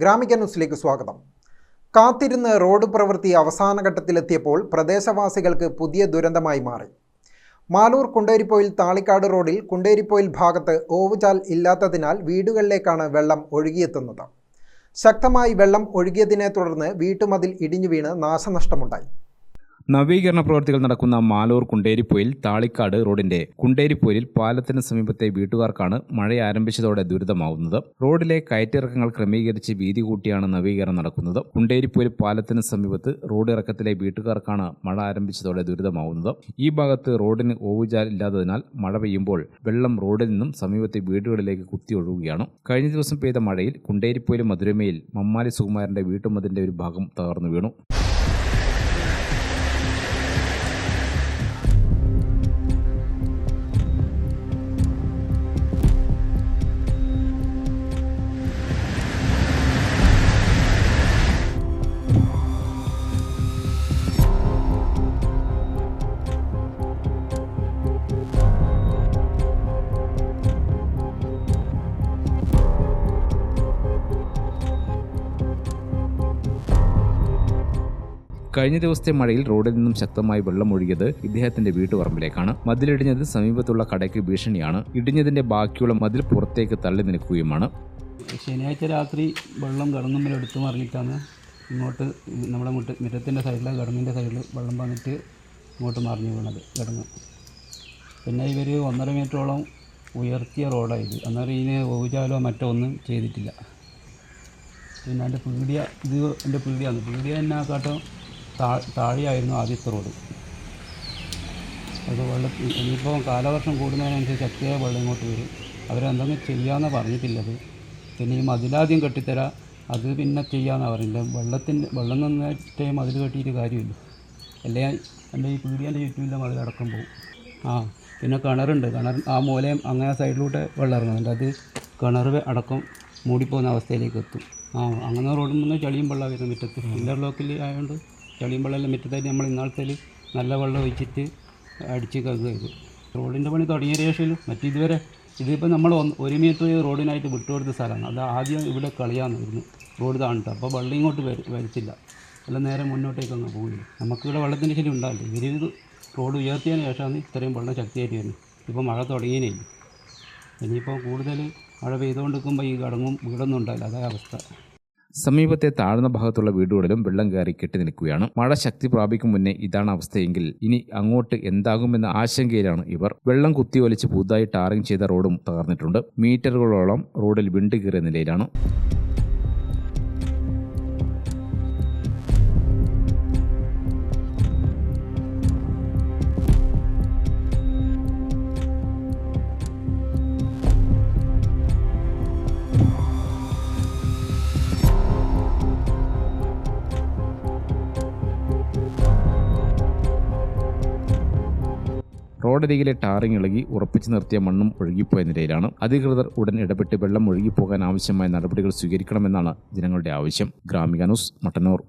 ഗ്രാമിക ന്യൂസിലേക്ക് സ്വാഗതം. കാത്തിരുന്ന് റോഡ് പ്രവൃത്തി അവസാന ഘട്ടത്തിലെത്തിയപ്പോൾ പ്രദേശവാസികൾക്ക് പുതിയ ദുരന്തമായി മാറി. മാലൂർ കുണ്ടേരിപ്പോയിൽ താളിക്കാട് റോഡിൽ കുണ്ടേരിപ്പോയിൽ ഭാഗത്ത് ഓവുചാൽ ഇല്ലാത്തതിനാൽ വീടുകളിലേക്കാണ് വെള്ളം ഒഴുകിയെത്തുന്നത്. ശക്തമായി വെള്ളം ഒഴുകിയതിനെ തുടർന്ന് വീട്ടുമതിൽ ഇടിഞ്ഞു വീണ് നാശനഷ്ടമുണ്ടായി. നവീകരണ പ്രവൃത്തികൾ നടക്കുന്ന മാലൂർ കുണ്ടേരിപ്പോയിൽ താളിക്കാട് റോഡിന്റെ കുണ്ടേരിപ്പോയിൽ പാലത്തിന് സമീപത്തെ വീട്ടുകാർക്കാണ് മഴ ആരംഭിച്ചതോടെ ദുരിതമാവുന്നത്. റോഡിലെ കയറ്റിറക്കങ്ങൾ ക്രമീകരിച്ച് വീതി കൂട്ടിയാണ് നവീകരണം നടക്കുന്നത്. കുണ്ടേരിപ്പോയിൽ പാലത്തിന് സമീപത്ത് റോഡിറക്കത്തിലെ വീട്ടുകാർക്കാണ് മഴ ആരംഭിച്ചതോടെ ദുരിതമാവുന്നത്. ഈ ഭാഗത്ത് റോഡിന് ഓവുചാൽ ഇല്ലാത്തതിനാൽ മഴ പെയ്യുമ്പോൾ വെള്ളം റോഡിൽ നിന്നും സമീപത്തെ വീടുകളിലേക്ക് കുത്തിയൊഴുകുകയാണ് കഴിഞ്ഞ ദിവസം പെയ്ത മഴയിൽ കുണ്ടേരിപ്പോയിലെ മധുരമയിൽ മമ്മാലി സുകുമാരന്റെ വീട്ടുമതിന്റെ ഒരു ഭാഗം തകർന്നു വീണു. കഴിഞ്ഞ ദിവസത്തെ മഴയിൽ റോഡിൽ നിന്നും ശക്തമായി വെള്ളം ഒഴുകിയത് ഇദ്ദേഹത്തിന്റെ വീട്ടുപറമ്പിലേക്കാണ്. മതിലിടിഞ്ഞത് സമീപത്തുള്ള കടയ്ക്ക് ഭീഷണിയാണ്. ഇടിഞ്ഞതിന്റെ ബാക്കിയുള്ള മതിൽ പുറത്തേക്ക് തള്ളി നിൽക്കുകയുമാണ്. ശനിയാഴ്ച രാത്രി വെള്ളം കിടങ്ങുമ്പോൾ എടുത്തു മറിഞ്ഞിട്ടാണ് ഇങ്ങോട്ട് നമ്മുടെ മുറ്റ മുറ്റത്തിന്റെ സൈഡിൽ കിടങ്ങിന്റെ സൈഡിൽ വെള്ളം വന്നിട്ട് ഇങ്ങോട്ട് മറിഞ്ഞു വീണത് കിടന്ന്. പിന്നെ ഇവർ ഒന്നര മീറ്ററോളം ഉയർത്തിയ റോഡായത് അന്നേരം ഇതിന് ഓവുചാലോ മറ്റോ ഒന്നും ചെയ്തിട്ടില്ല. പിന്നെ എന്റെ പീടിയ ഇത് എന്റെ പീടിയാണ് പീടിയ എന്നാക്കാട്ടോ താഴെയായിരുന്നു ആദ്യത്തെ റോഡ്. അത് വെള്ളം ഇനിയിപ്പോൾ കാലവർഷം കൂടുന്നതിനനുസരിച്ച് ശക്തിയായ വെള്ളം ഇങ്ങോട്ട് വരും. അവരെന്തെങ്കിലും ചെയ്യാമെന്നാണ് പറഞ്ഞിട്ടില്ലത്. പിന്നെ ഈ മതിലാദ്യം കെട്ടിത്തരാം അത് പിന്നെ ചെയ്യാമെന്നാണ് പറയുന്നത്. വെള്ളത്തിന്റെ വെള്ളം നന്നായിട്ട് മതിൽ കെട്ടിയിട്ട് കാര്യമില്ല. അല്ലേ? എന്റെ ഈ പീടിയന്റെ ചുറ്റുമില്ല മതിലടക്കം പോകും ആ പിന്നെ കിണറുണ്ട്. കിണർ ആ മൂലയും അങ്ങനെ സൈഡിലൂടെ വെള്ളം ഇറങ്ങുന്നുണ്ട് അത് കിണർ അടക്കം മൂടിപ്പോകുന്ന അവസ്ഥയിലേക്ക് എത്തും. ആ അങ്ങനെ റോഡിൽ നിന്ന് ചളിയും വെള്ളം വരുന്ന മുറ്റത്ത്. ഇന്റർലോക്കിൽ ആയതുകൊണ്ട് വെള്ളമെല്ലാം മുറ്റത്തായിട്ട് നമ്മൾ ഇന്നാളത്തേൽ നല്ല വെള്ളം ഒഴിച്ചിട്ട് അടിച്ച് കഴുകുക റോഡിന്റെ പണി തുടങ്ങിയ ശേഷം മറ്റിതുവരെ ഇതിപ്പോൾ നമ്മൾ ഒരു മീറ്റർ റോഡിനായിട്ട് വിട്ടുകൊടുത്ത സ്ഥലമാണ്. അത് ആദ്യം ഇവിടെ കളിയാന്നായിരുന്നു റോഡ് താണിട്ട്. അപ്പോൾ വെള്ളം ഇങ്ങോട്ട് വര വരത്തില്ല. എല്ലാം നേരെ മുന്നോട്ടേക്ക് അങ്ങ് പോകില്ല നമുക്കിവിടെ വെള്ളത്തിന്റെ ശരി ഉണ്ടാവില്ല. ഇവർ റോഡ് ഉയർത്തിയതിന് ശേഷമാണ് ഇത്രയും വെള്ളം ശക്തിയായിട്ട് വരുന്നത്. ഇപ്പോൾ മഴ തുടങ്ങിയേ ഇനിയിപ്പോൾ കൂടുതൽ മഴ പെയ്തുകൊണ്ടിരിക്കുമ്പോൾ ഈ കടങ്ങും വീടൊന്നും ഉണ്ടാവില്ല. അതേ അവസ്ഥ. സമീപത്തെ താഴ്ന്ന ഭാഗത്തുള്ള വീടുകളിലും വെള്ളം കയറി കെട്ടി നിൽക്കുകയാണ്. മഴ ശക്തി പ്രാപിക്കും മുന്നേ ഇതാണ് അവസ്ഥയെങ്കിൽ ഇനി അങ്ങോട്ട് എന്താകുമെന്ന ആശങ്കയിലാണ് ഇവർ. വെള്ളം കുത്തിയൊലിച്ച് പുതുതായി ടാറിംഗ് ചെയ്ത റോഡും തകർന്നിട്ടുണ്ട്. മീറ്ററുകളോളം റോഡിൽ വിണ്ട് കീറിയ നിലയിലാണ്. റോഡരികിലെ ടാറിങ് ഇളകി ഉറപ്പിച്ചു നിർത്തിയ മണ്ണും ഒഴുകിപ്പോയ നിലയിലാണ്. അധികൃതർ ഉടൻ ഇടപെട്ട് വെള്ളം ഒഴുകിപ്പോകാൻ ആവശ്യമായ നടപടികൾ സ്വീകരിക്കണമെന്നാണ് ജനങ്ങളുടെ ആവശ്യം. ഗ്രാമിക ന്യൂസ് മട്ടന്നൂർ.